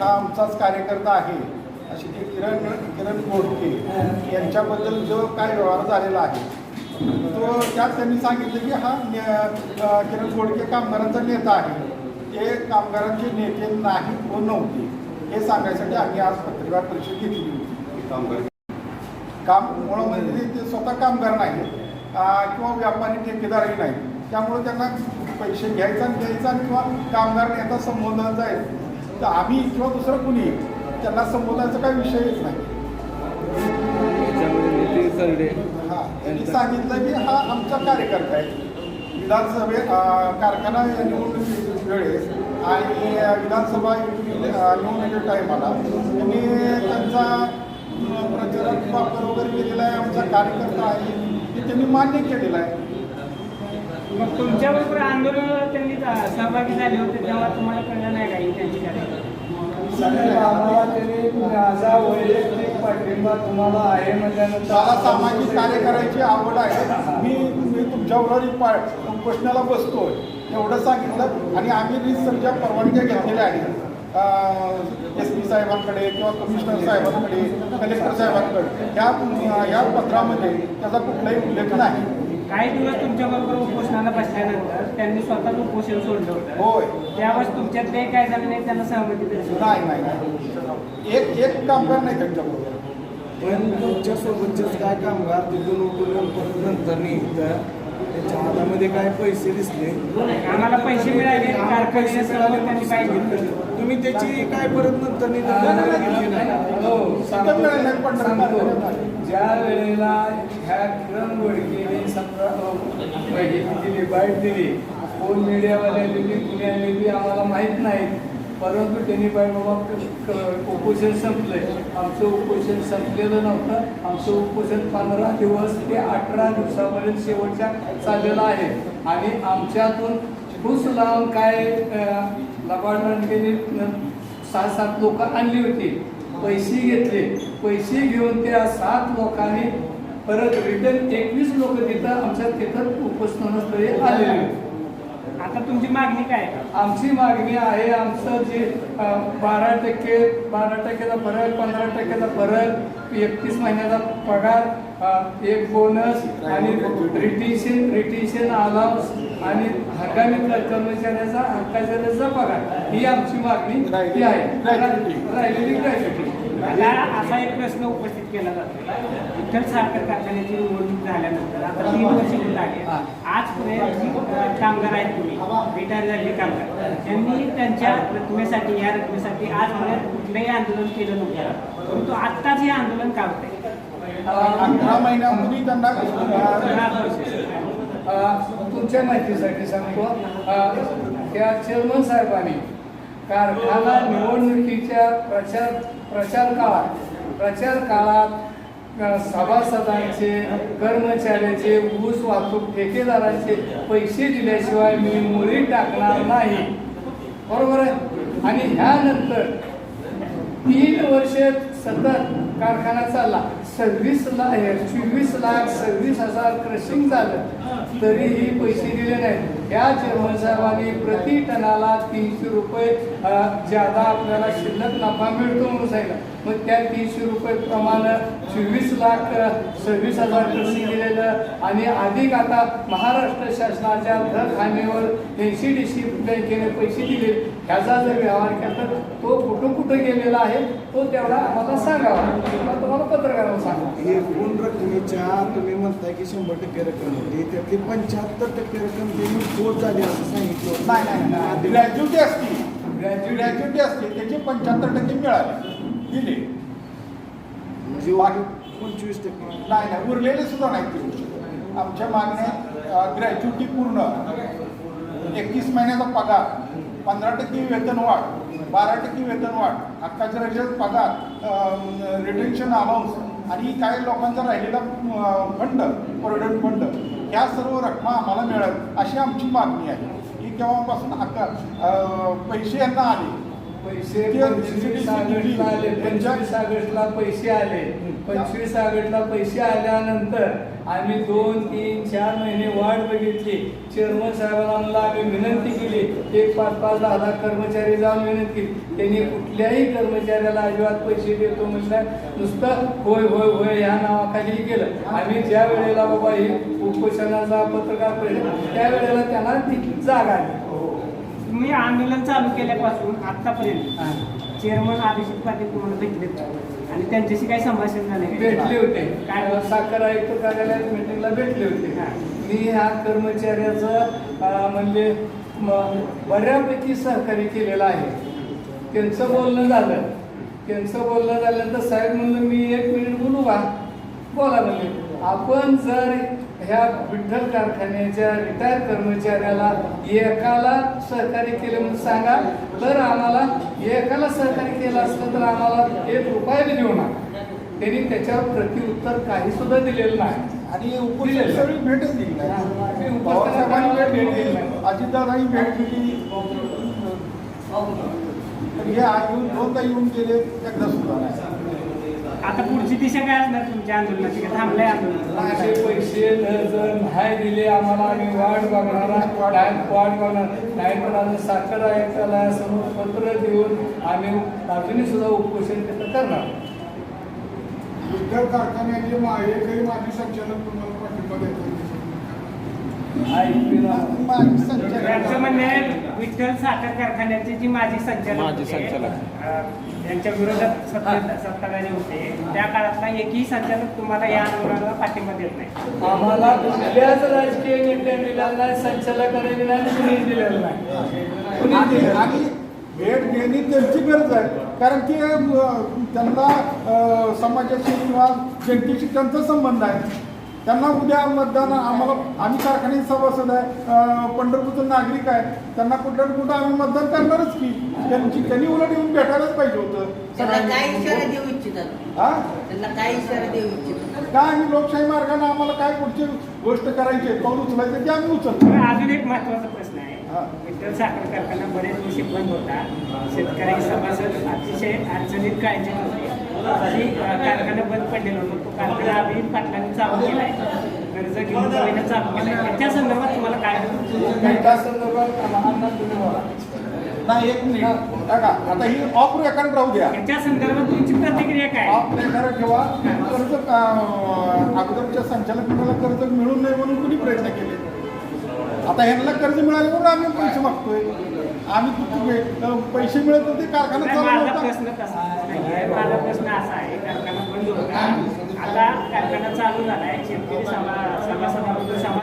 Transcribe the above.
हा आमचाच कार्यकर्ता आहे. अशी ती किरण किरण गोडके यांच्याबद्दल जो काय व्यवहार झालेला आहे तो त्यात त्यांनी सांगितलं की हा किरण गोडके कामगारांचा नेता आहे. ते कामगारांचे नेते नाहीत व नव्हते. हे सांगायसाठी आम्ही आज पत्रकार परिषद घेतली होती. काम मुळं म्हणजे ते स्वतः कामगार नाही किंवा व्यापारी ठेकेदारही नाही त्यामुळे त्यांना पैसे घ्यायचा आणि द्यायचा किंवा कामगार नेता संबोधायचा आहे. तर आम्ही किंवा दुसरं कुणी त्यांना संबोधायचा काही विषयच नाही. हा त्यांनी सांगितलं की हा आमचा कार्यकर्ता आहे. विधानसभे अं, कारखाना निवडणुकी वेळेस आणि विधानसभा निवडणुकीच्या टायमाला त्यांनी त्यांचा प्रचारात वापर वगैरे केलेला आहे आमचा कार्यकर्ता आहे हे त्यांनी मान्य केलेलं आहे. मग तुमच्याबरोबर आंदोलन त्यांनी जा- सहभागी झाले होते तेव्हा तुम्हाला कळलं नाही काही त्यांची कार्यकर्ते साहेब, आम्हाला त्यांनी माझा वैयक्तिक पाठिंबा तुम्हाला आहे म्हटल्यानंतर मला सामाजिक कार्य करायची आवड आहे मी मी तुमच्याबरोबर एक पा प्रश्नाला बसतोय. एवढं सांगितलं आणि आम्ही रिसर्चच्या परवानग्या घेतलेल्या आहेत. एस पी साहेबांकडे किंवा कमिशनर साहेबांकडे कलेक्टर साहेबांकडे. ह्या ह्या पत्रामध्ये त्याचा कुठलाही उल्लेख नाही. काही दिवस तुमच्याबरोबर उपोषणाला बसल्यानंतर त्यांनी स्वतःच उपोषण सोडलं होतं. होय. त्यावेळेस तुमच्यात ते काय झालं नाही त्यांना सहमती दिली? नाही नाही नाही. एक एक कामगार नाही त्यांच्याबरोबर पण तुमच्या सोबतचेच काय कामगार तिथून उठून परत नंतर निघतं त्याच्या हातामध्ये काय पैसे दिसले? आम्हाला पैसे मिळाले. कारखान्याने सर्व त्यांनी पाहिजे तुम्ही त्याची काय परत नंतर हो. ज्या वेळेला ह्या किरण गोडकेने समजा माहिती दिली बाईट दिली कोण मीडियावाल्या दिली कुणी आम्हाला माहीत नाही परंतु त्यांनी पाहिजे बाबा उपोषण संपलंय. आमचं उपोषण संपलेलं नव्हतं. आमचं उपोषण पंधरा दिवस ते अठरा दिवसापर्यंत शेवटच्या चाललेलं आहे. आणि आमच्यातून फूस लावून काय लबाडणकेने सहा सात लोक आणली होती. पैसे घेतले. पैसे घेऊन त्या सात लोकांनी परत रिटर्न एकवीस लोक तिथं आमच्या तिथं उपस्थानस्थळी आलेले होते. आता तुमची मागणी काय आहे? आमची मागणी आहे आमचं जे बारा टक्के बारा टक्क्याचा फरक पंधरा टक्क्याचा फरक एकतीस महिन्याचा पगार एक बोनस आणि रिटेन्शन रिटेन्शन अलाउन्स आणि हंगामी कर्मचाऱ्याचा हक्काचा पगार ही आमची मागणी ही आहे. राहिलेली ग्रॅज्युटी आता असा एक प्रश्न उपस्थित केला जातो. विठ्ठल साखर कारखान्याची निवडणूक झाल्यानंतर आता तीन वर्ष होत आहे. आजपर्यंत जी अ, कामगार आहेत तुम्ही रिटायर झालेले कामगार त्यांनी त्यांच्या रकमेसाठी या रकमेसाठी आजपर्यंत कुठलंही आंदोलन केलं नव्हतं. परंतु आत्ताच हे आंदोलन का होतंय? अठरा महिन्यापूर्वी त्यांना तुमच्या माहितीसाठी सांगतो. अ, त्या चेअरमन साहेबांनी कारखाना निवडणुकीच्या प्रचार प्रचार काळात प्रचार काळात सभासदांचे कर्मचाऱ्याचे ऊस वाहतूक ठेकेदारांचे पैसे दिल्याशिवाय मी मुली टाकणार नाही. बरोबर आहे? आणि ह्यानंतर तीन वर्ष सतत कारखाना चालला. सव्वीस लाख चोवीस लाख सव्वीस हजार क्रशिंग झालं. तरीही पैसे दिले नाहीत. या चेअरमन साहेबांनी प्रति टनाला तीनशे रुपये ज्यादा आपल्याला शिल्लक नफा मिळतो म्हणून सांगितलं. मग त्या तीनशे रुपये प्रमाण चोवीस लाख सव्वीस हजार क्रशिंग दिलेलं आणि अधिक आता महाराष्ट्र शासनाच्या दर खाण्यावर एन सी डी सी बँकेने पैसे दिले. ह्याचा जर व्यवहार केला तर तो कुठं कुठं गेलेला आहे तो तेवढा आम्हाला सांगावा. किंवा तुम्हाला पत्रकारांना सांगा एकूण रकमेच्या तुम्ही म्हणताय की शंभर टक्के रक्कम होती त्यातली पंच्याहत्तर टक्के रक्कम त्यांनी झाली असं सांगितलं नाही नाही नाही ग्रॅज्युटी असती Gratuity. ग्रॅज्युटी असते त्याचे पंच्याहत्तर टक्के मिळाले दिले म्हणजे बाकी- पंचवीस टक्के नाही नाही उरलेले सुद्धा नाही ते आमच्या मागण्या ग्रॅज्युटी पूर्ण एकतीस महिन्याचा पगार पंधरा टक्के वेतन वाढ बारा टक्के वेतन वाढ हक्काच्या रजेत पगार रिटेन्शन अलाउन्स आणि काही लोकांचा राहिलेला फंड प्रॉव्हिडंट फंड ह्या सर्व रकमा आम्हाला मिळेल. अशी आमची मागणी आहे. की केव्हापासून हक्का पैसे यांना आले. पैसे पंचवीस ऑगस्टला आले पंचवीस ऑगस्टला पैसे आले. पंचवीस ऑगस्टला पैसे आल्यानंतर आम्ही दोन तीन चार महिने वाट बघितली. चेअरमन साहेबांना आम्ही विनंती केली. एक पाच पाच दहा दहा कर्मचारी जाऊन विनंती केली. त्यांनी कुठल्याही कर्मचाऱ्याला अजिबात पैसे देतो म्हटलं नुसतं होय होय होय ह्या नावाखाली केलं. आम्ही ज्या वेळेला बाबा हे उपोषणाचा पत्रकार परिषद त्यावेळेला त्यांना ती जागा आली. तुम्ही आंदोलन चालू केल्यापासून आतापर्यंत. चेअरमन अभिषेक पाटील तुम्हाला भेटले आणि त्यांच्याशी काही संभाषण झाले? भेटले होते. काय? साखर आयुक्त कार्यालयात मिटिंगला भेटले होते. मी ह्या कर्मचाऱ्याचं म्हणजे बऱ्यापैकी सहकार्य केलेलं आहे. त्यांचं बोलणं झालं. त्यांचं बोलणं झाल्यानंतर साहेब म्हणलं मी एक मिनिट बोलू का? बोला म्हणले आपण जर ह्या विठ्ठल कारखान्याच्या रिटायर कर्मचाऱ्याला एकाला सहकार्य केले म्हणून सांगा. तर आम्हाला एकाला सहकार्य केलं असलं तर आम्हाला एक रुपया बी देऊ नका. त्यांनी त्याच्यावर प्रतिउत्तर काही सुद्धा दिलेलं नाही. आणि सगळी भेटच दिली नाही. पवारसाहेबांनी भेट भेट दिली. दिली. अजितदादांनी भेट दिली. तर हे आज येऊन दोनदा येऊन गेले एकदा सुद्धा नाही. आता पुढची दिशा काय असणार तुमच्या आंदोलनाची? का थांबलंय आंदोलन माझे पैसे जर नाही दिले आम्हाला आम्ही वाट बघणार नाही वाट बघणार. नाही तर आम्ही साखर आयुक्ताला समोर पत्र देऊन आम्ही अजूनही सुद्धा उपोषण तिथं करणार. विद्या कारखान्याचे मा- एकही माजी संचालक तुम्हाला पाठिंबा देतो ऐकू ना. माजी संचालक- त्यांचं म्हणणं विठ्ठल साखर कारखान्याचे जी माजी संचालक माजी होते, संचालक. अं, त्यांच्या विरोधात सत्ता सत्ताधारी होते. त्या काळातला एकही संचालक तुम्हाला या आंदोलनाला पाठिंबा देत नाही. आम्हाला कुठल्याच राजकीय नेत्यांनी दिलेला नाही संचालकांनी दिला नाही कुणीच दिलेलं नाही. कुणीच आणि दिलेलं नाही. आणि भेट घेणे त्यांची गरज आहे. कारण की अं, त्यांना अं, समाजाशी किंवा जनतेशी त्यांचा संबंध आहे. त्यांना उद्या मतदान आम्हाला आम्ही कारखान्याचे सभासद आहे अं, पंढरपूरचं नागरिक आहे. त्यांना कुठं ना कुठं आम्ही मतदान करणारच की. त्यांची त्यांनी उलट येऊन भेटायलाच पाहिजे होतं. काय इशारा सगळ्यांनी. देऊ इच्छितात? हा? त्यांना काय इशारा देऊ इच्छितात? काय आम्ही लोकशाही मार्गाने आम्हाला काय पुढची गोष्ट करायची आहे, पाऊल उचलायचं ते आम्ही उचलतो. अजून एक महत्त्वाचा प्रश्न आहे. विठ्ठल साखर कारखाना बरेच वर्षी बंद होता. शेतकरी सभासद अतिशय अडचणीत काळजी होते. अं, कारखाना बंद पडलेला होता. तो कारखाना अभिजित पाटलांनी चालू केलाय. कर्ज घेऊन चालू संदर्भात तुम्हाला काय काही त्या संदर्भात आम्हाला तुम्ही बोला. नाही एक मिनिट. बघा आता ही ऑफ रेकॉर्ड राहू द्या. त्याच्या संदर्भात तुमची प्रतिक्रिया काय? ऑफ रेकॉर्ड ठेवा कर्ज अं, अगोदरच्या संचालक मंडळाला कर्ज मिळू नये म्हणून कुणी प्रयत्न केले? आता ह्यांना कर्ज मिळाले म्हणून आम्ही पैसे मागतोय. आम्ही कुठे- पैसे मिळत होते कारखाना चालू माझा होता प्रश्न तसा नाहीये. माझा प्रश्न असा आहे कारखाना बंद होता. आता कारखाना चालू झालाय शेतकरी सभा सभासदाबद्दल सभा